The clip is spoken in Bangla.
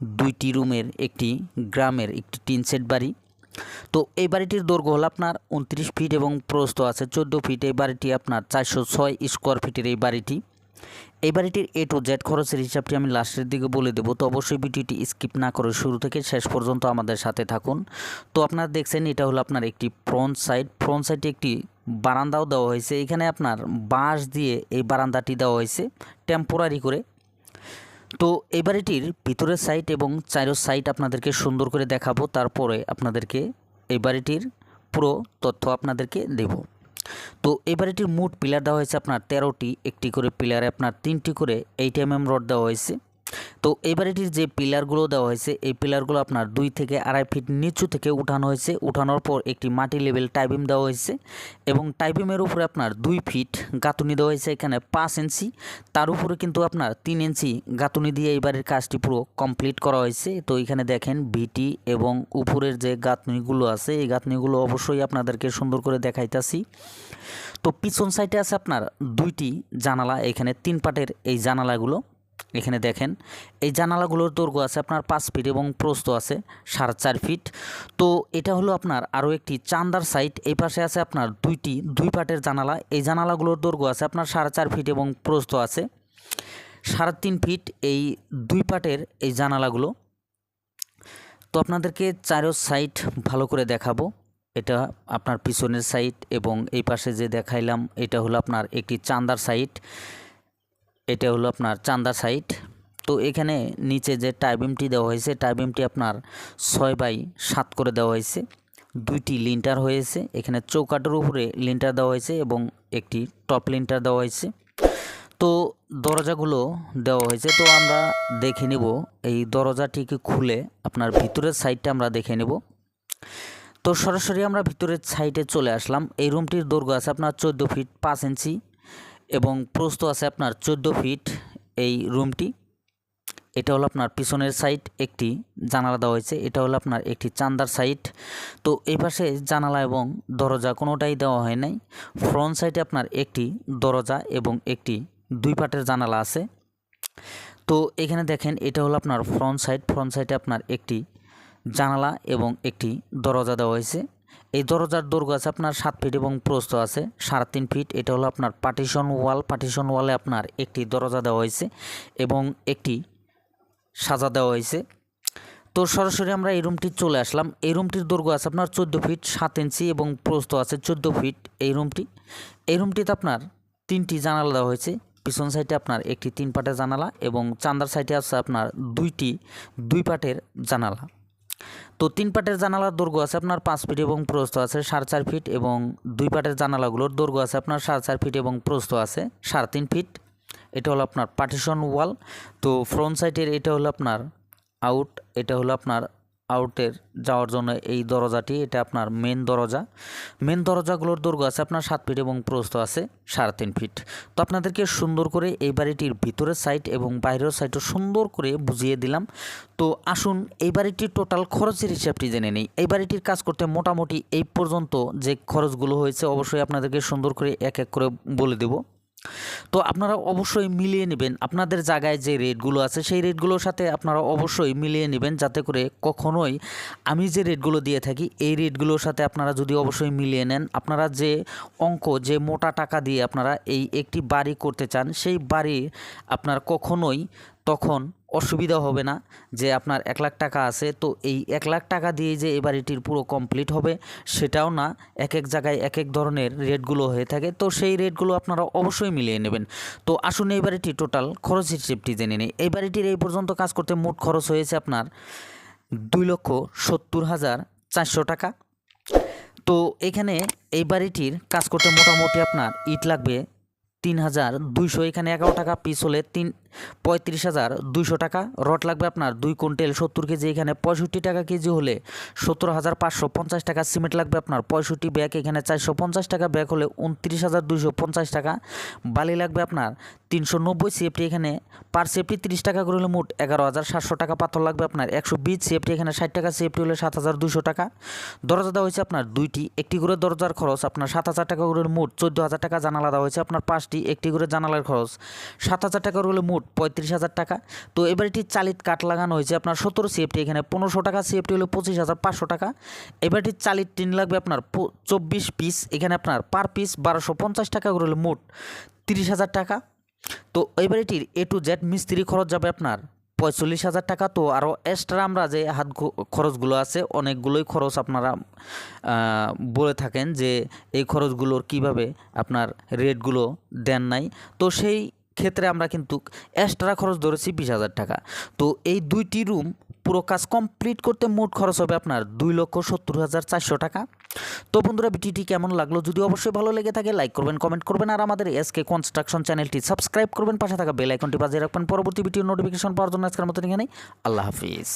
দুইটি রুমের একটি গ্রামের একটি টিন সেট বাড়ি। তো এই বাড়িটির দৈর্ঘ্য হল আপনার উনত্রিশ ফিট এবং প্রস্থ আছে চোদ্দ ফিট। এই বাড়িটি আপনার চারশো ছয় স্কোয়ার ফিটের এই বাড়িটি। এই বাড়িটির এ টু জেড খরচের হিসাবটি আমি লাস্টের দিকে বলে দেবো। তো অবশ্যই ভিডিওটি স্কিপ না করে শুরু থেকে শেষ পর্যন্ত আমাদের সাথে থাকুন। তো আপনারা দেখছেন, এটা হলো আপনার একটি ফ্রন্ট সাইড ফ্রন্ট সাইডে একটি বারান্দাও দেওয়া হয়েছে। এখানে আপনার বাঁশ দিয়ে এই বারান্দাটি দেওয়া হয়েছে। টেম্পোরারি করে তো এই বাড়িটির ভিতরের সাইট এবং চাইরোর সাইট আপনাদেরকে সুন্দর করে দেখাবো, তারপরে আপনাদেরকে এই বাড়িটির পুরো তথ্য আপনাদেরকে দেব। তো এই বাড়িটির মোট পিলার দেওয়া হয়েছে আপনার তেরোটি, একটি করে পিলারে আপনার তিনটি করে এইট এম এম রড দেওয়া হয়েছে। তো এই বাড়িটির যে পিলারগুলো দেওয়া হয়েছে, এই পিলারগুলো আপনার দুই থেকে আড়াই ফিট নিচু থেকে উঠানো হয়েছে। উঠানোর পর একটি মাটি লেভেল টাইবিম দেওয়া হয়েছে এবং টাইবিমের উপরে আপনার দুই ফিট গাঁথুনি দেওয়া হয়েছে এখানে পাঁচ ইঞ্চি। তার উপরে কিন্তু আপনার তিন ইঞ্চি গাঁথুনি দিয়ে এই বাড়ির কাজটি পুরো কমপ্লিট করা হয়েছে। তো এখানে দেখেন ভিটি এবং উপরের যে গাঁথনিগুলো আছে, এই গাঁথনিগুলো অবশ্যই আপনাদেরকে সুন্দর করে দেখাইতাছি। তো পিছন সাইডে আছে আপনার দুইটি জানালা, এখানে তিন পাটের এই জানালাগুলো। এখানে দেখেন, এই জানালাগুলোর দৈর্ঘ্য আছে আপনার পাঁচ ফিট এবং প্রস্থ আছে সাড়ে চার ফিট। তো এটা হলো আপনার আরও একটি চান্দার সাইট এই পাশে আছে আপনার দুইটি, দুই পাটের জানালা। এই জানালাগুলোর দৈর্ঘ্য আছে আপনার সাড়ে চার ফিট এবং প্রস্থ আছে। সাড়ে তিন ফিট এই দুই পাটের এই জানালাগুলো। তো আপনাদেরকে চারো সাইট ভালো করে দেখাবো। এটা আপনার পিছনের সাইট এবং এই পাশে যে দেখাইলাম, এটা হলো আপনার একটি চান্দার সাইট এটা হলো আপনার চান্দা সাইট তো এখানে নিচে যে টাইবিমটি দেওয়া হয়েছে টাইবিমটি আপনার ছয় বাই সাত করে দেওয়া হয়েছে। দুইটি লিন্টার হয়েছে, এখানে চৌকাটের উপরে লিন্টার দেওয়া হয়েছে এবং একটি টপ লিন্টার দেওয়া হয়েছে। তো দরজাগুলো দেওয়া হয়েছে, তো আমরা দেখে নেব। এই দরজাটিকে খুলে আপনার ভিতরের সাইডটা আমরা দেখে নেব। তো সরাসরি আমরা ভিতরের সাইডে চলে আসলাম। এই রুমটির দৈর্ঘ্য আছে আপনার চোদ্দ ফিট পাঁচ ইঞ্চি এবং প্রস্থ আছে আপনার চোদ্দ ফিট এই রুমটি। এটা হলো আপনার পিছনের সাইড একটি জানালা দেওয়া হয়েছে। এটা হলো আপনার একটি চান্দার সাইড। তো এই পাশে জানালা এবং দরজা কোনোটাই দেওয়া হয় নাই। ফ্রন্ট সাইডে আপনার একটি দরজা এবং একটি দুই পাটের জানালা আছে। তো এখানে দেখেন, এটা হলো আপনার ফ্রন্ট সাইড। ফ্রন্ট সাইডে আপনার একটি জানালা এবং একটি দরজা দেওয়া হয়েছে। এই দরজার দৈর্ঘ্য আছে আপনার সাত ফিট এবং প্রস্থ আছে, সাড়ে তিন ফিট এটা হলো আপনার পার্টিশন ওয়াল পার্টিশন ওয়ালে আপনার একটি দরজা দেওয়া হয়েছে এবং একটি সাজা দেওয়া হয়েছে। তো সরাসরি আমরা এই রুমটি চলে আসলাম। এই রুমটির দৈর্ঘ্য আছে আপনার চোদ্দ ফিট সাত ইঞ্চি এবং প্রস্থ আছে চোদ্দ ফিট এই রুমটি এই রুমটিতে আপনার তিনটি জানালা দেওয়া হয়েছে। পিছন সাইডে আপনার একটি তিন পাটের জানালা এবং চান্দার সাইডে আছে আপনার দুইটি, দুই পাটের জানালা। তো তিন পাটের জানালার দৈর্ঘ্য আছে আপনার পাঁচ ফিট এবং প্রস্থ আছে সাড়ে চার ফিট এবং দুই পাটের জানালাগুলোর দৈর্ঘ্য আছে আপনার সাড়ে চার ফিট এবং প্রস্থ আছে সাড়ে তিন ফিট। এটা হলো আপনার পার্টিশন ওয়াল। তো ফ্রন্ট সাইডের এটা হলো আপনার আউট, এটা হলো আপনার আউটের যাওয়ার জন্য এই দরজাটি, এটা আপনার মেন দরজা। মেন দরজাগুলোর দৈর্ঘ্য আছে আপনার সাত ফিট এবং প্রস্থ আছে সাড়ে তিন ফিট তো আপনাদেরকে সুন্দর করে এই বাড়িটির ভিতরের সাইড এবং বাইরের সাইডও সুন্দর করে বুঝিয়ে দিলাম। তো আসুন এই বাড়িটির টোটাল খরচের হিসাবটি জেনে নিই। এই বাড়িটির কাজ করতে মোটামুটি এই পর্যন্ত যে খরচগুলো হয়েছে, অবশ্যই আপনাদেরকে সুন্দর করে এক এক করে বলে দেবো। তো আপনারা অবশ্যই মিলিয়ে নেবেন। আপনাদের জায়গায় যে রেটগুলো আছে, সেই রেটগুলোর সাথে আপনারা অবশ্যই মিলিয়ে নেবেন যাতে করে কখনোই আমি যে রেটগুলো দিয়ে থাকি, এই রেটগুলোর সাথে আপনারা যদি অবশ্যই মিলিয়ে নেন, আপনারা যে অঙ্ক, যে মোটা টাকা দিয়ে আপনারা এই একটি বাড়ি করতে চান, সেই বাড়ি আপনার কখনোই তখন অসুবিধা হবে না যে আপনার এক লাখ টাকা আছে। তো এই এক লাখ টাকা দিয়ে যে এই বাড়িটির পুরো কমপ্লিট হবে, সেটাও না এক এক জায়গায় এক এক ধরনের রেটগুলো হয়ে থাকে। তো সেই রেটগুলো আপনারা অবশ্যই মিলিয়ে নেবেন। তো আসুন এই বাড়িটি টোটাল খরচ হিসেবটি জেনে নিই। এই বাড়িটির এই পর্যন্ত কাজ করতে মোট খরচ হয়েছে আপনার দুই লক্ষ সত্তর হাজার চারশো টাকা। তো এখানে এই বাড়িটির কাজ করতে মোটামুটি আপনার ইট লাগবে তিন হাজার দুইশো। এখানে এগারো টাকা পিস হলে তিন পঁয়ত্রিশ হাজার দুইশো টাকা। রড লাগবে আপনার দুই কুইন্টাল সত্তর কেজি, এখানে পঁয়ষট্টি টাকা কেজি হলে সত্তর হাজার পাঁচশো পঞ্চাশ টাকা। সিমেন্ট লাগবে আপনার পঁয়ষট্টি ব্যাগ, এখানে চারশো পঞ্চাশ টাকা ব্যাগ হলে উনত্রিশ হাজার দুইশো পঞ্চাশ টাকা। বালি লাগবে আপনার তিনশো নব্বই সিএফটি এখানে পার সিএফটি তিরিশ টাকা করে হলে মোট এগারো হাজার সাতশো টাকা। পাথর লাগবে আপনার একশো বিশ সিএফটি এখানে ষাট টাকা সিএফটি হলে সাত হাজার দুশো টাকা। দরজা দেওয়া হয়েছে আপনার দুইটি, একটি করে দরজার খরচ আপনার সাত হাজার টাকা করে মোট চোদ্দ হাজার টাকা। জানালা দেওয়া হয়েছে আপনার পাঁচটি, একটি করে জানালার খরচ সাত হাজার টাকা হলে মোট পঁয়ত্রিশ হাজার টাকা। তো এবার এটি চালিত কাঠ লাগানো হয়েছে। আপনার সতেরো সিএফটি এখানে পনেরোশো টাকা সিএফটি হলে পঁচিশ হাজার পাঁচশো টাকা। এবার এটি চালিত টিন লাগবে আপনার চব্বিশ পিস এখানে আপনার পার পিস বারোশো পঞ্চাশ টাকা করে হলে মোট তিরিশ হাজার টাকা। তো এবার এটির এ টু জেড মিস্ত্রি খরচ যাবে আপনার পঁয়তাল্লিশ হাজার টাকা। তো আরও এক্সট্রা আমরা যে হাত খরচগুলো আছে, অনেকগুলোই খরচ আপনারা বলে থাকেন যে এই খরচগুলোর কীভাবে আপনার রেটগুলো দেন নাই। তো সেই ক্ষেত্রে আমরা কিন্তু এক্সট্রা খরচ ধরেছি বিশ হাজার টাকা। তো এই দুইটি রুম পুরো কাজ কমপ্লিট করতে মোট খরচ হবে আপনার দুই লক্ষ সত্তর হাজার চারশো টাকা। তো বন্ধুরা, ভিডিওটি কেমন লাগল যদি অবশ্যই ভালো লেগে থাকে লাইক করবেন কমেন্ট করবেন, আর আমাদের এসকে কনস্ট্রাকশন চ্যানেলটি সাবস্ক্রাইব করবেন, পাশে থাকা বেল আইকনটি বাজিয়ে রাখবেন। পরবর্তী ভিডিও নোটিফিকেশন পাওয়ার জন্য আজকের মতো এখানে আল্লাহ হাফিজ।